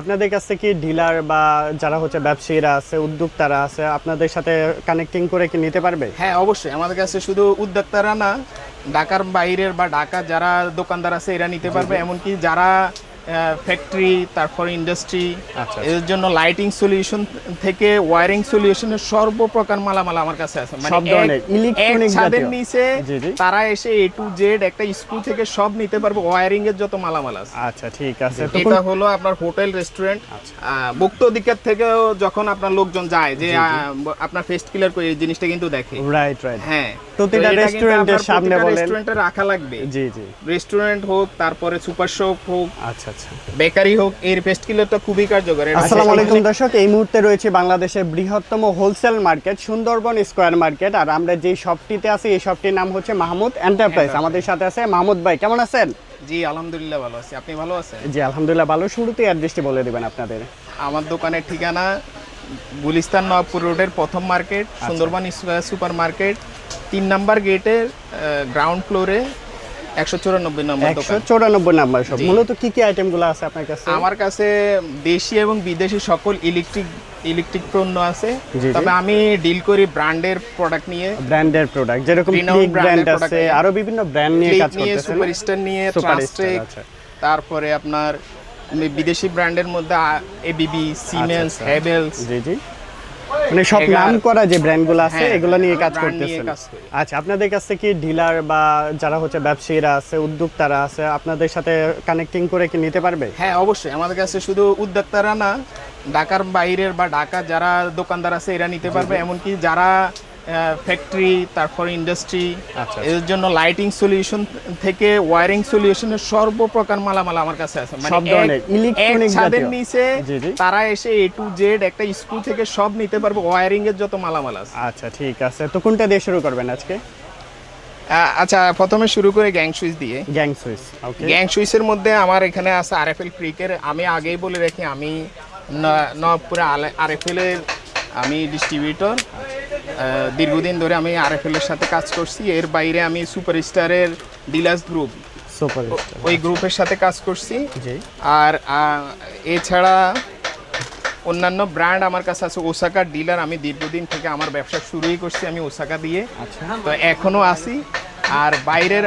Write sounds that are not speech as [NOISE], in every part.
আপনাদের কাছে কি ডিলার বা যারা হচ্ছে ব্যবসায়ীরা আছে উদ্যোক্তারা আছে আপনাদের সাথে কানেক্টিং করে কি নিতে পারবে? হ্যাঁ অবশ্যই। আমাদের কাছে শুধু উদ্যোক্তারা না ঢাকার বাইরের বা ঢাকা যারা দোকানদার আছে এরা নিতে পারবে। এমনকি যারা ফ্যাক্টরি তারপর ইন্ডাস্ট্রি আচ্ছা। এর জন্য লাইটিং সলিউশন থেকে ওয়ারিং সলিউশনের সর্বপ্রকার মালামাল আমার কাছে আছে। সব ধরনের, electronic ছাদের নিচে। তারা এসে এ টু জেড একটা স্কুল থেকে সব নিতে পারবে ওয়ারিং এর যত মালামাল আছে। আচ্ছা ঠিক আছে। এটা হলো আপনার হোটেল রেস্টুরেন্ট মুক্ত দিকের থেকেও যখন আপনার লোকজন যায় যে আপনার ফেস্ট ক্লিয়ার করে এই জিনিসটা কিন্তু দেখে। রাইট রাইট হ্যাঁ। প্রতিটা রেস্টুরেন্টের সামনে বলেন। রেস্টুরেন্টে রাখা লাগবে। জি জি। রেস্টুরেন্ট হোক তারপরে সুপার শপ হোক। আচ্ছা আচ্ছা। বেকারি হোক এর ফেস্ট ক্লিয়ারটা খুবই কার্যকর। আসসালামু আলাইকুম দর্শক এই মুহূর্তে রয়েছে বাংলাদেশের বৃহত্তম wholesale market Sundarban square market আর আমরা যেই শপটিতে আছি এই শপটির নাম হচ্ছে মাহমুদ এন্টারপ্রাইজ আমাদের সাথে আছে মাহমুদ ভাই কেমন আছেন? জি আলহামদুলিল্লাহ ভালো আছি। আপনি ভালো আছেন? জি আলহামদুলিল্লাহ ভালো। শুরুতে অ্যাড্রেসটি বলে দিবেন আপনাদের। আমার দোকানের ঠিকানা গুলিস্তান নবাবপুর রোডের প্রথম মার্কেট আচ্ছা। সুন্দরবন সুপার মার্কেট তিন নাম্বার গেটের গ্রাউন্ড ফ্লোরে একশো চুরানব্বই নম্বর দোকান। চৌরানব্বই নাম্বার শপ মূলত কি কি আইটেমগুলো আছে আপনার কাছে? আমার কাছে দেশি এবং বিদেশি সকল ইলেকট্রিক ইলেকট্রিক পণ্য আছে। তবে আমি ডিল করি ব্র্যান্ডের প্রোডাক্ট নিয়ে। ব্র্যান্ডের প্রোডাক্ট যেরকম ব্র্যান্ড আছে আরও বিভিন্ন ব্র্যান্ড নিয়ে কাজ নিয়ে করতেছেন। সুপারস্টার নিয়ে ট্রান্সটেক আচ্ছা। তারপরে আপনার বিদেশি ব্র্যান্ডের মধ্যে এবিবি সিমেন্স। হ্যাভেলস জি জি। মানে সব নাম করা যে ব্র্যান্ডগুলো আছে হ্যাঁ, এগুলো নিয়ে কাজ করতেছেন। আচ্ছা আপনাদের কাছে কি ডিলার বা যারা হচ্ছে ব্যবসায়ীরা আছে উদ্যোক্তারা আছে আপনাদের সাথে কানেক্টিং করে কি নিতে পারবে? হ্যাঁ অবশ্যই। আমাদের কাছে শুধু উদ্যোক্তারা না ঢাকার বাইরের বা ঢাকা যারা দোকানদার আছে এরা নিতে পারবে। এমনকি যারা ফ্যাক্টরি তারপর ইন্ডাস্ট্রি আচ্ছা। এর জন্য লাইটিং সলিউশন থেকে ওয়ারিং সলিউশনের সর্বপ্রকার মালামাল আমার কাছে আছে। সব ধরনের, electronic ছাদের নিচে। তারা এসে এ টু জেড একটা স্কুল থেকে সব নিতে পারবে ওয়ারিং এর যত মালামাল আছে। আচ্ছা ঠিক আছে। তো কোনটা দিয়ে শুরু করবেন আজকে? আচ্ছা প্রথমে শুরু করে গ্যাং সুইচ দিয়ে। গ্যাং সুইচ ওকে গ্যাং সুইচের মধ্যে আমার এখানে আছে আরএফএল ক্রিকের আমি আগেই বলে রাখি আমি নবপুরে আরএফএল এর আমি ডিস্ট্রিবিউটর দীর্ঘদিন ধরে আমি আরএফএল এর সাথে কাজ করছি। এর বাইরে আমি সুপারস্টারের ডিলার্স গ্রুপ ওই গ্রুপের সাথে কাজ করছি। আর এছাড়া অন্যান্য ব্র্যান্ড আমার কাছে আছে ওসাকার ডিলার। আমি দীর্ঘদিন থেকে আমার ব্যবসা শুরুই করছি আমি ওসাকা দিয়ে। আচ্ছা। তো এখনও আছি। আর বাইরের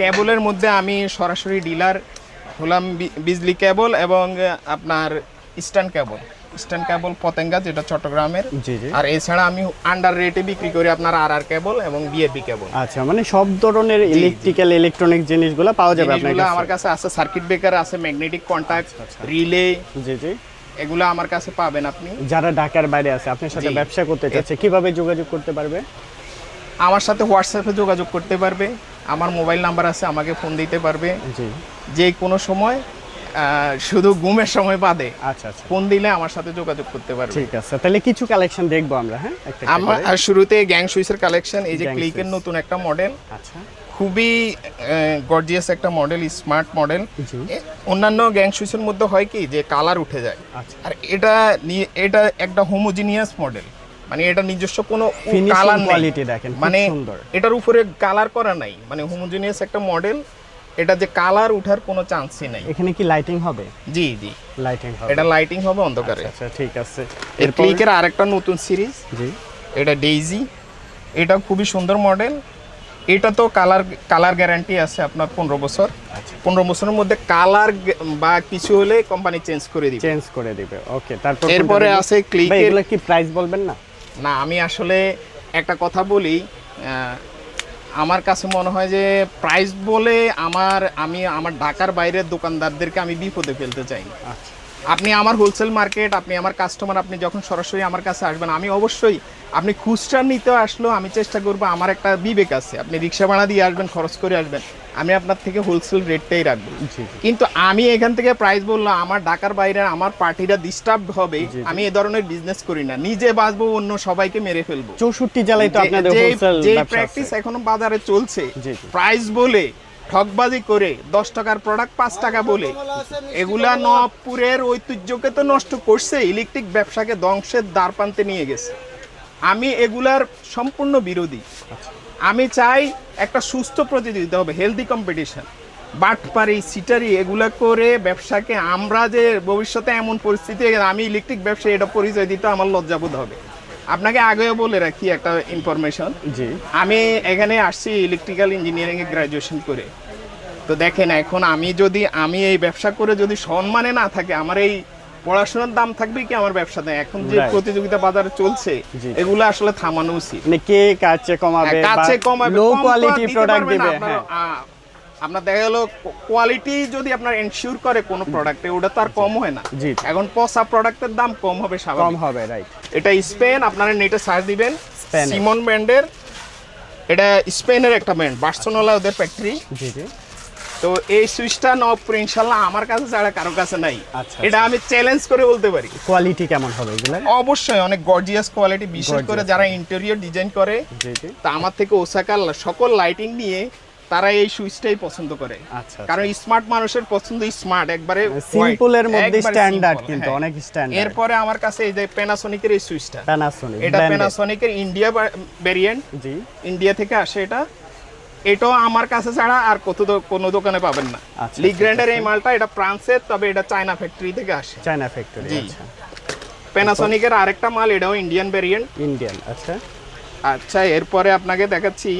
কেবলের মধ্যে আমি সরাসরি ডিলার হলাম বিজলি কেবল এবং আপনার Eastern cable Eastern cable Patenga যেটা চট্টগ্রামের জি জি। আর এছাড়া আমি আন্ডার রেটে বিক্রি করি আপনার আর আর কেবল এবং বিএপি কেবল আচ্ছা মানে সব ধরনের ইলেকট্রিক্যাল ইলেকট্রনিক জিনিসগুলো পাওয়া যাবে আপনার কাছে। আমার কাছে আছে সার্কিট ব্রেকার আছে ম্যাগনেটিক কন্ট্যাক্ট রিলে জি জি। এগুলো আমার কাছে পাবেন আপনি। যারা ঢাকার বাইরে আছে আপনার সাথে ব্যবসা করতে চাচ্ছে কীভাবে যোগাযোগ করতে পারবে? আমার সাথে হোয়াটসঅ্যাপে যোগাযোগ করতে পারবে। আমার মোবাইল নাম্বার আছে আমাকে ফোন দিতে পারবে। জি। যে কোনো সময় শুধু ঘুমের সময় বাদে আচ্ছা আচ্ছা। ফোন দিলে আমার সাথে যোগাযোগ করতে পারবে। ঠিক আছে তাহলে কিছু কালেকশন দেখব আমরা হ্যাঁ? আমার শুরুতে গ্যাং সুইসের কালেকশন এই যে ক্লিকের নতুন একটা মডেল আচ্ছা। খুবই গর্জিয়াস একটা মডেল স্মার্ট মডেল অন্যান্য গ্যাং সুইসের মধ্যে হয় কি যে কালার উঠে যায়। আচ্ছা। আর এটা নিয়ে এটা একটা হোমোজিনিয়াস মডেল মানে এটা নিজস্ব কোনো কালার কোয়ালিটি দেখেন, মানে এটার উপরে কালার করা নাই। মানে হোমোজিনিয়াস একটা মডেল এটা যে কালার উঠার কোনো চান্সই নাই। এখানে কি লাইটিং হবে? জি জি। লাইটিং হবে। এটা লাইটিং হবে অন্ধকারে। আচ্ছা ঠিক আছে। এর ক্লিকের আরেকটা নতুন সিরিজ জি। এটা ডেইজি এটা খুবই সুন্দর মডেল এটা তো কালার কালার গ্যারান্টি আছে আপনার পনেরো বছর। আচ্ছা। পনেরো বছরের মধ্যে কালার বা কিছু হলে কোম্পানি চেঞ্জ করে দিবে। চেঞ্জ করে দিবে। ওকে তারপর এরপরে আছে ক্লিকের এগুলো কি প্রাইস বলবেন না? না আমি আসলে একটা কথা বলি আমার কাছে মনে হয় যে প্রাইস বলে আমার আমি আমার ঢাকার বাইরের দোকানদারদেরকে আমি বিপদে ফেলতে চাই। আচ্ছা। আপনি আমার হোলসেল মার্কেট আপনি আমার কাস্টমার আপনি যখন সরাসরি আমার কাছে আসবেন আমি অবশ্যই আপনি খুচরা নিতে আসলেও আমি চেষ্টা করব আমার একটা বিবেক আছে। আপনি রিক্সা ভাড়া দিয়ে আসবেন খরচ করে আসবেন। আমি আপনার থেকে হোলসেল রেটটাই রাখব। কিন্তু আমি এখান থেকে প্রাইস বললাম আমার ঢাকার বাইরে আমার পার্টিরা ডিস্টার্ব হবে। আমি এ ধরনের বিজনেস করি না। নিজে বাঁচবো অন্য সবাইকে মেরে ফেলব। চৌষট্টি জেলায় তো যে- আপনাদের প্র্যাকটিস এখনও বাজারে চলছে। প্রাইস বলে ঠকবাজি করে দশ টাকার প্রোডাক্ট পাঁচ টাকা বলে এগুলা নবপুরের ঐতিহ্যকে তো নষ্ট করছে ইলেকট্রিক ব্যবসাকে ধ্বংসের দ্বার প্রান্তে নিয়ে গেছে। আমি এগুলার সম্পূর্ণ বিরোধী। আমি চাই একটা সুস্থ প্রতিযোগিতা হবে হেলদি কম্পিটিশন বাটপারি সিটারি এগুলো করে ব্যবসাকে আমরা যে ভবিষ্যতে এমন পরিস্থিতি আমি ইলেকট্রিক ব্যবসা এটা পরিচয় দিতে আমার লজ্জাবোধ হবে। আপনাকে আগেও বলে রাখি একটা ইনফরমেশন জি। আমি এখানে আসছি ইলেকট্রিক্যাল ইঞ্জিনিয়ারিংয়ে এ গ্রাজুয়েশন করে। তো দেখেন এখন আমি যদি আমি এই ব্যবসা করে যদি সম্মানে না থাকে আমার এই পড়াশোনার দাম থাকবে কি আমার ব্যবসাতে এখন যে প্রতিযোগিতা বাজারে চলছে। এগুলো আসলে থামানো উচিত। মানে কে কাছে কমাবে হ্যাঁ, কাছে কমাবে লো কোয়ালিটি প্রোডাক্ট দিবে আপনার, হ্যাঁ। আপনার দেখা গেল কোয়ালিটি যদি আপনার এনশিওর করে কোনো প্রোডাক্টে ওটা তো আর কম হয় না। জি। এখন পচা প্রোডাক্টের দাম কম হবে স্বাভাবিক। কম হবে রাইট এটা স্পেন আপনারা নেটে সার্চ দিবেন। সিমন ব্র্যান্ডের এটা স্পেনের একটা ব্র্যান্ড বার্সেলোনা ওদের ফ্যাক্টরি জি জি। তো এই সুইচটা নবপুর ইনশাল্লাহ আমার কাছে ছাড়া কারও কাছে নাই। আচ্ছা, এটা আমি চ্যালেঞ্জ করে বলতে পারি। কোয়ালিটি কেমন হবে এগুলো? অবশ্যই অনেক গর্জিয়াস কোয়ালিটি বিশেষ করে যারা ইন্টেরিয়র ডিজাইন করে তা আমার থেকে ওসাকার সকল লাইটিং নিয়ে তারা এই সুইচটাই পছন্দ করে। আচ্ছা কারণ স্মার্ট মানুষের পছন্দ স্মার্ট একবারে সিম্পলের white, মধ্যে স্ট্যান্ডার্ড কিন্তু হ্যাঁ। অনেক স্ট্যান্ডার্ড এরপরে আমার কাছে এই যে প্যানাসোনিকের এই সুইচটা প্যানাসোনিক এটা প্যানাসোনিকের ইন্ডিয়া ভেরিয়েন্ট জি। ইন্ডিয়া থেকে আসে এটা। এটাও আমার কাছে ছাড়া আর কত কোনো দোকানে পাবেন না। আচ্ছা, লিগ্র্যান্ডের এই মালটা এটা ফ্রান্সের তবে এটা চায়না ফ্যাক্টরি থেকে আসে। China factory. আচ্ছা। প্যানাসোনিকের আরেকটা মাল এটাও ইন্ডিয়ান ভেরিয়েন্ট ইন্ডিয়ান আচ্ছা। আচ্ছা এরপরে আপনাকে দেখাচ্ছি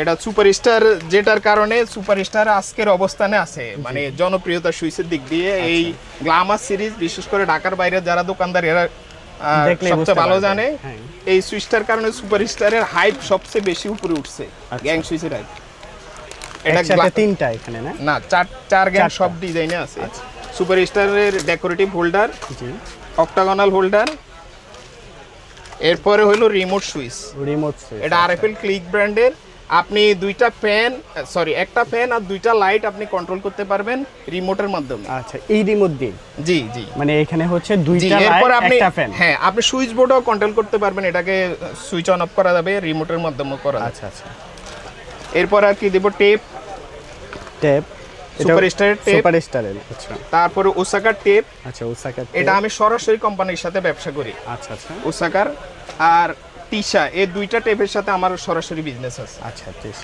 এটা সুপারস্টার যেটার কারণে সুপারস্টার আজকের অবস্থানে আছে। মানে জনপ্রিয়তা সুইচের দিক দিয়ে এই আচ্ছা। গ্লামার সিরিজ বিশেষ করে ঢাকার বাইরে যারা দোকানদার এরা সবচেয়ে ভালো জানে হ্যাঁ। এই সুইচটার কারণে সুপারস্টারের হাইপ সবচেয়ে বেশি উপরে উঠছে আচ্ছা। গ্যাং সুইচের হাইপ এটা তিনটা এখানে না? না চার চার গ্যাং আচ্ছা। সব ডিজাইনে আছে। সুপারস্টারের ডেকোরেটিভ হোল্ডার অক্টাগনাল হোল্ডার এরপরে হলো রিমোট সুইচ রিমোট এটা আরএফএল ক্লিক ব্র্যান্ডের আপনি দুইটা ফ্যান সরি একটা ফ্যান আর দুইটা লাইট আপনি কন্ট্রোল করতে পারবেন রিমোটের মাধ্যমে। আচ্ছা এই রিমোট দিয়ে? জি জি। মানে এখানে হচ্ছে দুইটা এরপর লাইট আপনি একটা ফ্যান হ্যাঁ আপনি সুইচ বোর্ডও কন্ট্রোল করতে পারবেন এটাকে সুইচ অন অফ করা যাবে রিমোটের মাধ্যমে করা আচ্ছা আচ্ছা। এরপর আর কি দেব টেপ টেপ সুপারস্টারের টেপ সুপার স্টারের আচ্ছা। তারপরে ওসাকার টেপ আচ্ছা ওসাকা এটা আমি সরাসরি কোম্পানির সাথে ব্যবসা করি। আচ্ছা আচ্ছা। ওসাকার আর তিশা এই দুইটা টেপের সাথে আমার সরাসরি বিজনেস আছে। আচ্ছা ঠিক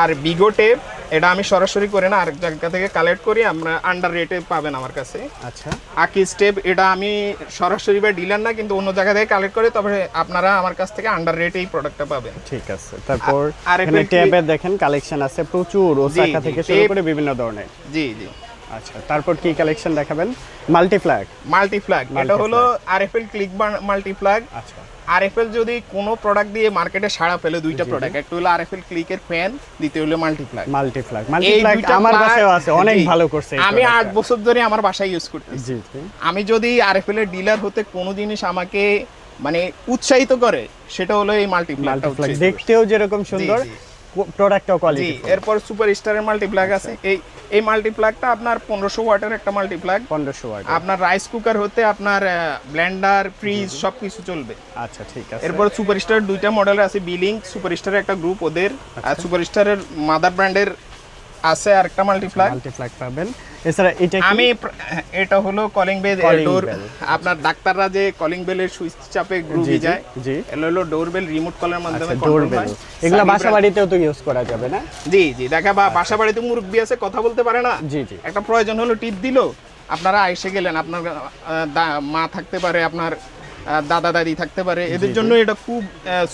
আর বিগো টেপ এটা আমি সরাসরি করে না আরেক জায়গা থেকে কালেক্ট করি আমরা আন্ডার রেটে পাবেন আমার কাছে। আচ্ছা। আকি স্টেপ এটা আমি সরাসরি বা ডিলার না কিন্তু অন্য জায়গা থেকে কালেক্ট করি তবে আপনারা আমার কাছ থেকে আন্ডার রেটে এই প্রোডাক্টটা পাবেন। ঠিক আছে তারপর আর এখানে ট্যাবের দেখেন কালেকশন আছে প্রচুর ওসাকা থেকে শুরু করে বিভিন্ন ধরনের। জি জি। আচ্ছা তারপর কি কালেকশন দেখাবেন? মাল্টিপ্লাগ মাল্টিফ্ল্যাগ এটা Multi-flag। হলো আরএফএল ক্লিক মাল্টিফ্ল্যাগ আচ্ছা। আরএফএল যদি কোনো প্রোডাক্ট দিয়ে মার্কেটে সাড়া ফেলে দুইটা প্রোডাক্ট একটা হলো আরএফএল ক্লিকের ফ্যান দ্বিতীয় হলো মাল্টিপ্লাগ মাল্টিপ্লাগ দুইটা আমার কাছেও আছে অনেক ভালো করছে আমি আট বছর ধরে আমার বাসায় ইউজ করতেছি। আমি যদি আরএফএল এর ডিলার হতে কোনো জিনিস আমাকে মানে উৎসাহিত করে সেটা হলো এই মাল্টিপ্লাগ দেখতেও যেরকম সুন্দর। প্রোডাক্টও কোয়ালিটি এরপর সুপার স্টারের মাল্টিপ্লাগ আছে এই এই মাল্টিপ্লাগটা আপনার পনেরোশো ওয়াটের একটা মাল্টিপ্লাগ পনেরোশো ওয়াট আপনার রাইস কুকার হতে আপনার ব্লেন্ডার ফ্রিজ সব কিছু চলবে। আচ্ছা ঠিক আছে। এরপর সুপার স্টার দুইটা মডেল আছে বিলিং সুপার স্টারের একটা গ্রুপ ওদের আচ্ছা। আর সুপার স্টারের মাদার ব্র্যান্ডের আছে আরেকটা মাল্টিপ্লাগ মাল্টিপ্লাগ পাবেন। এছাড়া এটা আমি এটা হলো কলিং বেল ডোর আপনার ডাক্তাররা যে কলিং বেলের সুইচ চাপে জি গ্রুপে যায় জি। এগুলো হলো ডোর বেল রিমোট কলের মাধ্যমে আচ্ছা ডোরবেল হয়। এগুলা বাসা বাড়িতেও তো ইউজ করা যাবে না? জি জি দেখা বা বাসা বাড়িতে মুরব্বী আছে কথা বলতে পারে না। জি জি। একটা প্রয়োজন হলো টিপ দিল আপনারা এসে গেলেন আপনার মা থাকতে পারে আপনার দাদা দাদি থাকতে পারে। এদের জন্য এটা খুব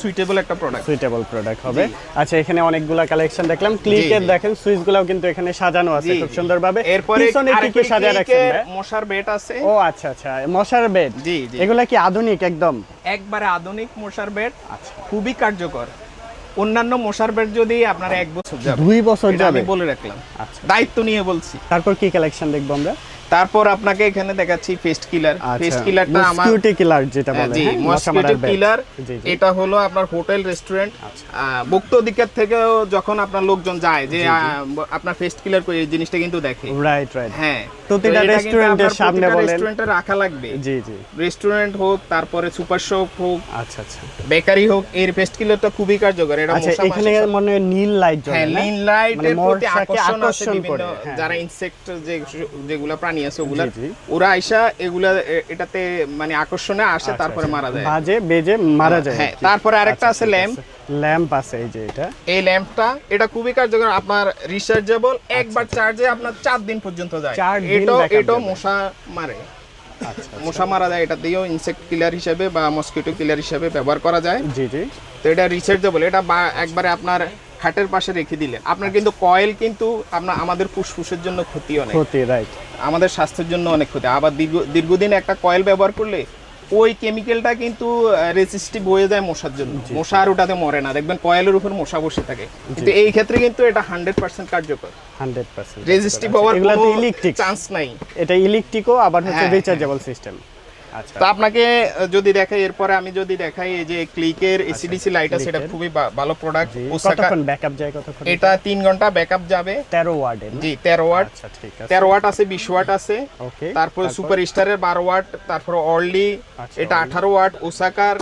সুইটেবল একটা প্রোডাক্ট সুইটেবল প্রোডাক্ট হবে। আচ্ছা এখানে অনেকগুলা কালেকশন দেখলাম। ক্লিকের। দেখেন সুইচগুলোও কিন্তু এখানে সাজানো আছে খুব। সুন্দরভাবে এরপরে পিছনে কি কি সাজিয়ে রাখছেন? মশার বেট আছে। ও আচ্ছা আচ্ছা মশার বেড জি জি। এগুলা কি আধুনিক একদম? একবারে আধুনিক মশার বেড আচ্ছা। খুবই কার্যকর। অন্যান্য মশার বেড যদি আপনার এক বছর যাবে দুই বছর যাবে? বলে রাখলাম। আচ্ছা। দায়িত্ব নিয়ে বলছি। তারপর কি কালেকশন দেখব আমরা? তারপর আপনাকে এখানে দেখাচ্ছি ফেস্ট কিলার ফেস্ট আচ্ছা কিলারটা আমার মসকিউটি কিলার যেটা বলে জি হ্যাঁ, মশা মারার মসকিটো bed। কিলার জি জি এটা হলো আপনার হোটেল রেস্টুরেন্ট আচ্ছা। ভুক্ত দিকের থেকেও যখন আপনার লোকজন যায় যে আপনার ফেস্ট কিলার এই জিনিসটা কিন্তু দেখে রাইট রাইট হ্যাঁ প্রতিটা তো কিন্তু রেস্টুরেন্টের সামনে বলেন। রেস্টুরেন্টে রাখা লাগবে জি জি রেস্টুরেন্ট হোক তারপরে সুপার শপ হোক আচ্ছা আচ্ছা বেকারি হোক এর ফেস্ট কিলারটা খুবই কার্যকর এটা আচ্ছা এখানে মনে হয় নীল লাইট জ্বলে হ্যাঁ না? লিন লাইটের মানে প্রতি আকর্ষণ আছে বিভিন্ন হ্যাঁ। যারা ইনসেক্ট যে যেগুলো প্রাণী আছে ওগুলা। ওরা আইসা এগুলা এটাতে মানে আকর্ষণে আসে তারপরে মারা যায়। বাজে বেজে মারা যায়। হ্যাঁ তারপরে আরেকটা আছে ল্যাম্প। ল্যাম্প আছে এই যে এটা। এই ল্যাম্পটা এটা খুবই কার্যকর আপনার রিচার্জেবল একবার চার্জে আপনার চার দিন পর্যন্ত যায়। এটাও যাবে। মশা মারে। আচ্ছা মশা মারা যায় এটা দিয়েও ইনসেক্ট কিলার হিসেবে বা মসকিটো কিলার হিসেবে ব্যবহার করা যায়। জি জি। তো এটা রিচার্জেবল এটা একবারে আপনার খাটের পাশে রেখে দিলে আপনার কিন্তু কয়েল কিন্তু আপনার আমাদের ফুসফুসের জন্য ক্ষতি অনেক ক্ষতি রাইট আমাদের স্বাস্থ্যের জন্য অনেক ক্ষতি। আবার দীর্ঘ দীর্ঘদিন একটা কয়েল ব্যবহার করলে ওই কেমিক্যালটা কিন্তু রেজিস্টিভ হয়ে যায় মশার জন্য। মশা আর ওটাতে মরে না। দেখবেন কয়েলের উপর মশা বসে থাকে। কিন্তু এই ক্ষেত্রে কিন্তু এটা হান্ড্রেড পার্সেন্ট কার্যকর। হান্ড্রেড পার্সেন্ট রেজিস্টিভ হওয়ার কোনো ইলেকট্রিক চান্স নাই। এটা ইলেকট্রিকও আবার হচ্ছে হ্যাঁ, রিচার্জেবল সিস্টেম তো আপনাকে যদি দেখাই এরপরে আমি যদি দেখাই এই যে ক্লিকের এসিডিসি লাইট আছে এটা খুবই ভালো প্রোডাক্ট ওসাকা কতক্ষণ ব্যাকআপ যায় কতক্ষণ এটা 3 ঘণ্টা ব্যাকআপ যাবে। 13 ওয়াট জি তেরো ওয়াট আচ্ছা ঠিক আছে। তেরো ওয়াট আছে বিশ ওয়াট আছে। ওকে তারপর সুপার স্টারের বারো ওয়াট তারপর অর্লি আচ্ছা, এটা আঠারো ওয়াট ওসাকার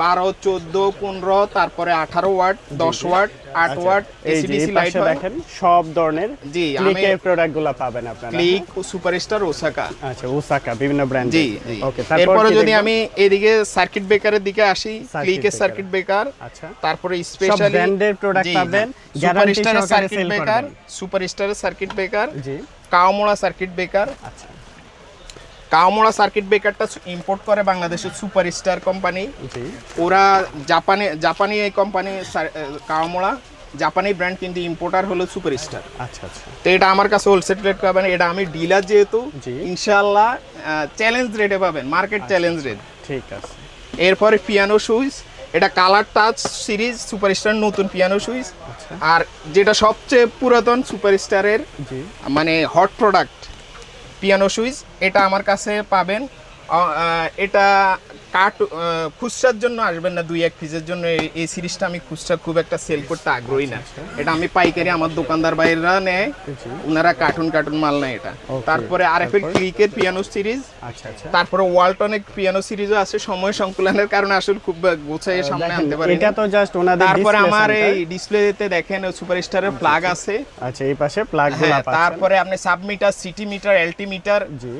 বারো চোদ্দ পনেরো তারপরে আঠারো ওয়াট দশ ওয়াট আট ওয়াট এসিডিসি লাইট দেখেন সব ধরনের জি ক্লিকের প্রোডাক্টগুলো পাবেন আপনারা। ক্লিক সুপার স্টার ওসাকা আচ্ছা ওসাকা বিভিন্ন ব্র্যান্ড জি ওকে তারপর যদি আমি এদিকে সার্কিট ব্রেকারের দিকে আসি ক্লিকের সার্কিট ব্রেকার আচ্ছা। তারপরে স্পেশালি brand-এর product পাবেন, সুপার guarantee স্টারের সহকারে সার্কিট ব্রেকার করবেন। সুপার স্টারের সার্কিট ব্রেকার জি। কাওমোড়া সার্কিট ব্রেকার আচ্ছা। কাওমোড়া সার্কিট ব্রেকারটা ইম্পোর্ট করে বাংলাদেশের সুপার স্টার কোম্পানি ওরা জাপানে জাপানি এই কোম্পানি কাওমোড়া জাপানি ব্র্যান্ড কিন্তু ইম্পোর্টার হলো সুপার স্টার আচ্ছা আচ্ছা। তো এটা আমার কাছে হোলসেল রেট পাবেন এটা আমি ডিলার যেহেতু জি। ইনশাল্লাহ চ্যালেঞ্জ রেটে পাবেন মার্কেট চ্যালেঞ্জ রেট ঠিক আছে। এরপরে পিয়ানো সুইচ এটা কালার টাচ সিরিজ সুপারস্টার নতুন পিয়ানো সুইচ আচ্ছা। আর যেটা সবচেয়ে পুরাতন সুপারস্টারের মানে হট প্রোডাক্ট পিয়ানো সুইচ এটা আমার কাছে পাবেন। এটা কাট খুচরার জন্য আসবেন না দুই এক পিসের জন্য। এই- সিরিজটা আমি খুচরা খুব একটা সেল করতে আগ্রহী না। এটা আমি পাইকারি আমার দোকানদার বাইরেরা নেয়। ওনারা কার্টুন কার্টুন মাল নেয় এটা। তারপরে আরএফএল তারপর? ক্রিকের পিয়ানো সিরিজ আচ্ছা আচ্ছা। তারপরে ওয়ালটনের পিয়ানো সিরিজও আছে। সময় সংকুলনের কারণে আসলে খুব গোছাইয়ে সামনে আনতে পারি এটা তো জাস্ট ওনাদের তারপরে আমার এই ডিসপ্লেতে দেখেন সুপারস্টারের প্লাগ আছে। আচ্ছা এই পাশে প্লাগগুলো হ্যাঁ তারপরে আপনি submeter CT meter LT meter জি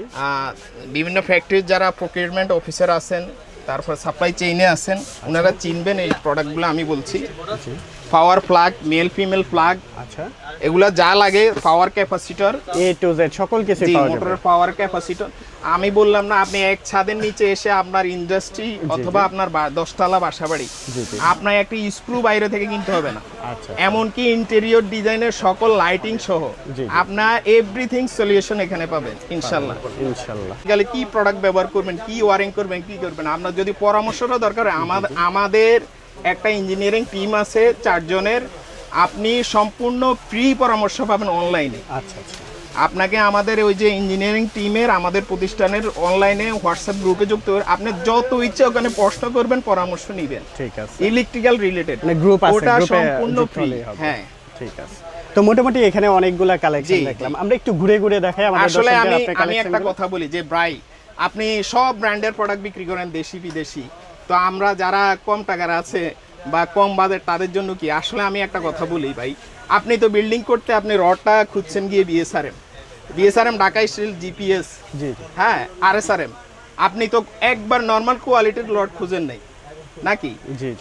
বিভিন্ন ফ্যাক্টরির যারা প্রকিউরমেন্ট অফিসার আছেন তারপর সাপ্লাই চেইনে আছেন ওনারা চিনবেন এই প্রোডাক্টগুলো আমি বলছি। Power plug male female plug আচ্ছা। এগুলা যা লাগে power capacitor A to Z সকল কিছু পাওয়া যাবে। মোটরের পাওয়ার ক্যাপাসিটর আমি বললাম না আপনি এক ছাদের নিচে এসে আপনার ইন্ডাস্ট্রি অথবা আপনার দশতলা বাসা বাড়ি আপনার একটা স্ক্রু বাইরে থেকে কিনতে হবে না। আচ্ছা। এমনকি ইন্টেরিয়র ডিজাইনের সকল লাইটিং সহ আপনার এভরিথিং সলিউশন এখানে পাবেন ইনশাল্লাহ। ইনশাল্লাহ। গেলে কি প্রোডাক্ট ব্যবহার করবেন কি ওয়ারিং করবেন কি করবেন আপনার যদি পরামর্শটা দরকার আমাদের আমাদের একটা ইঞ্জিনিয়ারিং টিম আছে চারজনের। আপনি সম্পূর্ণ ফ্রি পরামর্শ পাবেন অনলাইনে আচ্ছা আচ্ছা। আপনাকে আমাদের ওই যে ইঞ্জিনিয়ারিং টিমের আমাদের প্রতিষ্ঠানের অনলাইনে হোয়াটসঅ্যাপ গ্রুপে যুক্ত করে আপনি যত ইচ্ছে ওখানে প্রশ্ন করবেন পরামর্শ নেবেন। ঠিক আছে। ইলেকট্রিক্যাল রিলেটেড মানে গ্রুপ আছে ওটা সম্পূর্ণ ফ্রি হ্যাঁ। ঠিক আছে। তো মোটামুটি এখানে অনেকগুলা কালেকশন দেখলাম। আমরা একটু ঘুরে ঘুরে দেখাই আমাদের আসলে আমি আমি একটা কথা বলি যে ব্রাই আপনি সব ব্র্যান্ডের প্রোডাক্ট বিক্রি করেন দেশি বিদেশি তো আমরা যারা কম টাকার আছে বা কম বাজেট তাদের জন্য কি? আসলে আমি একটা কথা বলি ভাই। আপনি তো বিল্ডিং করতে আপনি রডটা খুঁজছেন গিয়ে BSRM BSRM Dhaka steel GPS জি জি। হ্যাঁ আরএসআরএম আপনি তো একবার নর্মাল কোয়ালিটির রড খুঁজেন নাই নাকি?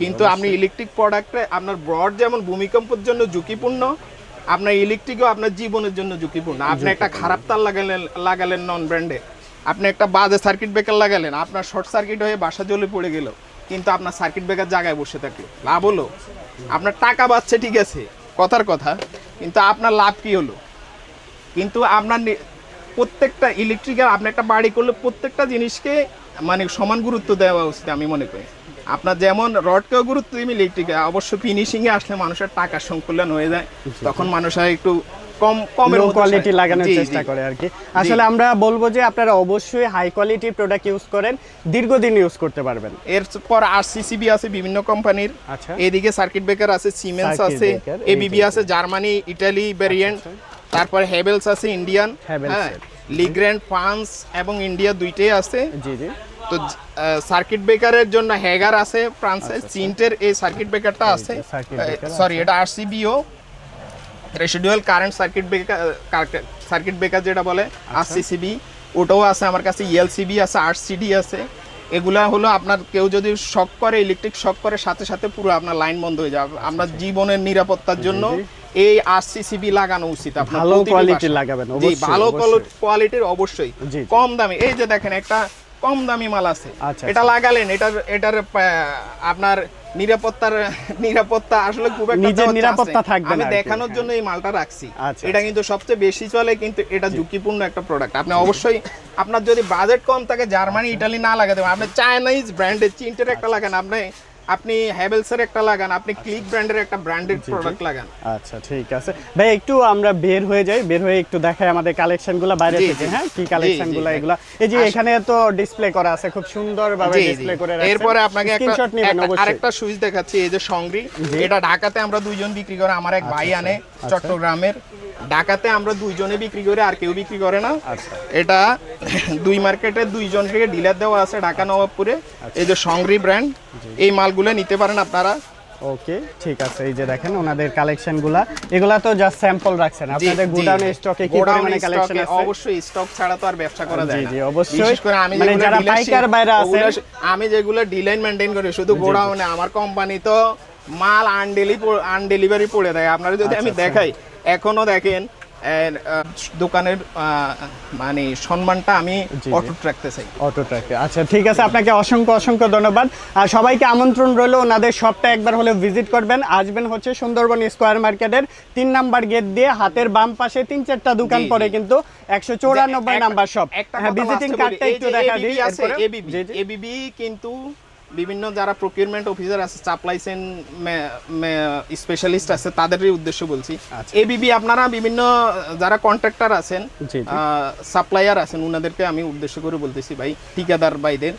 কিন্তু আপনি ইলেকট্রিক প্রোডাক্টে আপনার ব্রড যেমন ভূমিকম্পের জন্য ঝুঁকিপূর্ণ আপনার ইলেকট্রিকও আপনার জীবনের জন্য ঝুঁকিপূর্ণ। আপনি একটা খারাপ তার লাগালেন লাগালেন নন ব্র্যান্ডে আপনি একটা বাজে সার্কিট ব্রেকার লাগালেন আপনার শর্ট সার্কিট হয়ে বাসা জ্বলে পড়ে গেল কিন্তু আপনার সার্কিট ব্রেকার জায়গায় বসে থাকল লাভ হলো? আপনার টাকা বাঁচছে ঠিক আছে কথার কথা কিন্তু আপনার লাভ কি হলো? কিন্তু আপনার প্রত্যেকটা ইলেকট্রিক্যাল আপনি একটা বাড়ি করলে প্রত্যেকটা জিনিসকে মানে সমান গুরুত্ব দেওয়া উচিত আমি মনে করি। আপনার যেমন রডকেও গুরুত্ব দিবেন ইলেকট্রিকে অবশ্য ফিনিশিংয়ে আসলে মানুষের টাকা সংকুলন হয়ে যায়। তখন মানুষ আর একটু কম কমের কোয়ালিটি লাগানোর চেষ্টা করে আর কি। আসলে আমরা বলব যে আপনারা অবশ্যই হাই কোয়ালিটি প্রোডাক্ট ইউজ করেন দীর্ঘদিন ইউজ করতে পারবেন। এরপর আরসিসিবি আছে বিভিন্ন কোম্পানির। আচ্ছা। এদিকে সার্কিট ব্রেকার আছে সিমেন্স আছে এবিবি। আছে জার্মানি ইটালি ভেরিয়েন্ট তারপরে হেভেলস আছে ইন্ডিয়ান হ্যাঁ। লিগ্র্যান্ড ফ্রান্স এবং ইন্ডিয়া দুইটাই আছে। জি জি। তো সার্কিট ব্রেকারের জন্য হ্যাগার আছে ফ্রান্সের চিন্টের এই সার্কিট ব্রেকারটা আছে। সরি এটা RCBO residual current circuit breaker circuit breaker যেটা বলে আর সিসিবি ওটাও আছে আমার কাছে ইএলসিবি আছে আরসিডি আছে। এগুলা হলো আপনার কেউ যদি শক করে ইলেকট্রিক শক করে সাথে সাথে পুরো আপনার লাইন বন্ধ হয়ে যাবে। আপনার জীবনের নিরাপত্তার জন্য এই আরসিসিবি লাগানো উচিত আপনার ভালো প্রতিটি লাগাবেন, অবশ্যই, ভালো কোয়ালিটির অবশ্যই। কম দামি এই যে দেখেন একটা কম দামি মাল আছে। আচ্ছা, এটা লাগালেন এটার এটার আপনার নিরাপত্তার নিরাপত্তা আসলে খুব একটা নিজের নিরাপত্তা থাকবে আমি দেখানোর হ্যাঁ। জন্য এই মালটা রাখছি। আচ্ছা, এটা কিন্তু সবচেয়ে বেশি চলে কিন্তু এটা ঝুঁকিপূর্ণ একটা প্রোডাক্ট আপনি অবশ্যই আপনার যদি বাজেট কম থাকে জার্মানি আচ্ছা। ইটালি না লাগাতে পারেন। আপনি চাইনিজ ব্র্যান্ডের চিনটের একটা লাগান। আপনি আপনি হ্যাভেলসের একটা লাগান আপনি ক্লিক ব্র্যান্ডের একটা ব্র্যান্ডেড প্রোডাক্ট লাগান। আচ্ছা ঠিক আছে। ভাই একটু আমরা বের হয়ে যাই বের হয়ে একটু দেখাই আমাদের কালেকশনগুলো বাইরে থেকে হ্যাঁ? কি জি, কালেকশনগুলো এগুলা? এই যে এখানে তো ডিসপ্লে করা আছে খুব সুন্দর ভাবে। ডিসপ্লে করে রাখছেন। এরপরে আপনাকে একটা স্ক্রিনশট নেবেন অবশ্যই। আরেকটা সুইচ দেখাচ্ছি এই যে সংগ্রি এটা ঢাকাতে আমরা দুইজন বিক্রি করে আমার এক ভাই আনে চট্টগ্রামের। ঢাকাতে আমরা দুইজনে বিক্রি করে আর কেউ বিক্রি করে না। আচ্ছা। এটা [LAUGHS] দুই মার্কেটে দুইজনকে ডিলার দেওয়া আছে ঢাকা নবাবপুরে। আচ্ছা। এই যে সংগ্রি ব্র্যান্ড এই মালগুলো নিতে পারেন আপনারা। ওকে ঠিক আছে এই যে দেখেন ওনাদের কালেকশনগুলা এগুলা তো জাস্ট স্যাম্পল রাখছেন আপনাদের। গোডাউনে স্টকে কি পরিমাণে কালেকশন আছে? অবশ্যই স্টক ছাড়া তো আর ব্যবসা করা যায় না। জি, জি অবশ্যই। বিশেষ করে আমি মানে যারা পাইকার বাইরা আছেন- আমি যেগুলো ডিলাইন মেনটেন করি শুধু গোডাউনে আমার কোম্পানি তো মাল আনডেলি আনডেলিভারি পড়ে দেয়। আপনারা যদি আমি আচ্ছা, দেখাই এখনও দেখেন দোকানের মানে সম্মানটা আমি অটুট রাখতে চাই। অটো ট্র্যাকে আচ্ছা ঠিক আছে আপনাকে অসংখ্য অসংখ্য ধন্যবাদ। আর সবাইকে আমন্ত্রণ রইল ওনাদের শপটা একবার হলে ভিজিট করবেন। আসবেন হচ্ছে সুন্দরবন স্কোয়ার মার্কেটের তিন নাম্বার গেট দিয়ে হাতের বাম পাশে তিন চারটা দোকান। পরে কিন্তু একশো চৌরানব্বই নাম্বার শপ ভিজিটিং কার্ডটা একটু দেখা দিই। ABB কিন্তু বিভিন্ন যারা প্রকিউরমেন্ট অফিসার আছে সাপ্লাই চেন স্পেশালিস্ট আছে তাদেরই উদ্দেশ্য বলছি। আচ্ছা। এবিবি আপনারা বিভিন্ন যারা কন্ট্রাক্টর আছেন। সাপ্লায়ার আছেন ওনাদেরকে আমি উদ্দেশ্য করে বলতেছি ভাই ঠিকাদার ভাইদের।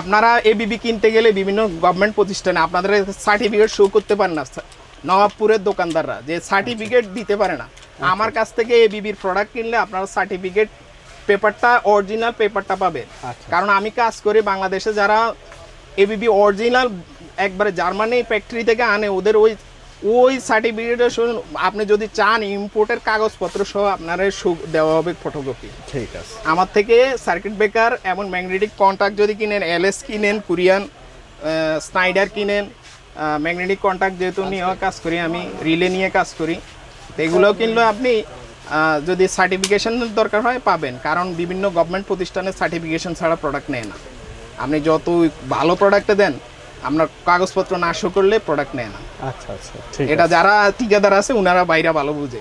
আপনারা এবিবি কিনতে গেলে বিভিন্ন গভর্নমেন্ট প্রতিষ্ঠানে আপনাদের সার্টিফিকেট শো করতে পারেন না নবাবপুরের দোকানদাররা যে সার্টিফিকেট দিতে পারে না। আমার কাছ থেকে এবিবির প্রোডাক্ট কিনলে আপনারা সার্টিফিকেট পেপারটা অরিজিনাল পেপারটা পাবেন। আচ্ছা। কারণ আমি কাজ করি বাংলাদেশে যারা এবিবি অরিজিনাল একবারে জার্মানি ফ্যাক্টরি থেকে আনে। ওদের ওই ওই সার্টিফিকেটের আপনি যদি চান ইম্পোর্টের কাগজপত্র সহ আপনার দেওয়া হবে ফটোকপি ঠিক আছে। আমার থেকে সার্কিট ব্রেকার এবং ম্যাগনেটিক কন্ট্যাক্ট যদি কিনেন এলএস কিনেন কুরিয়ান স্নাইডার কিনেন ম্যাগনেটিক কন্ট্যাক্ট যেহেতু নিয়ে কাজ করি আমি রিলে নিয়ে কাজ করি এগুলো কিনলে আপনি যদি সার্টিফিকেশনের দরকার হয় পাবেন কারণ বিভিন্ন গভর্নমেন্ট প্রতিষ্ঠানের সার্টিফিকেশন ছাড়া প্রোডাক্ট নেয় না। আপনি যত ভালো প্রোডাক্টে দেন আপনার কাগজপত্র না শো করলে প্রোডাক্ট নেয় না। আচ্ছা আচ্ছা এটা যারা ঠিকাদার আছে ওনারা বাইরে ভালো বুঝে।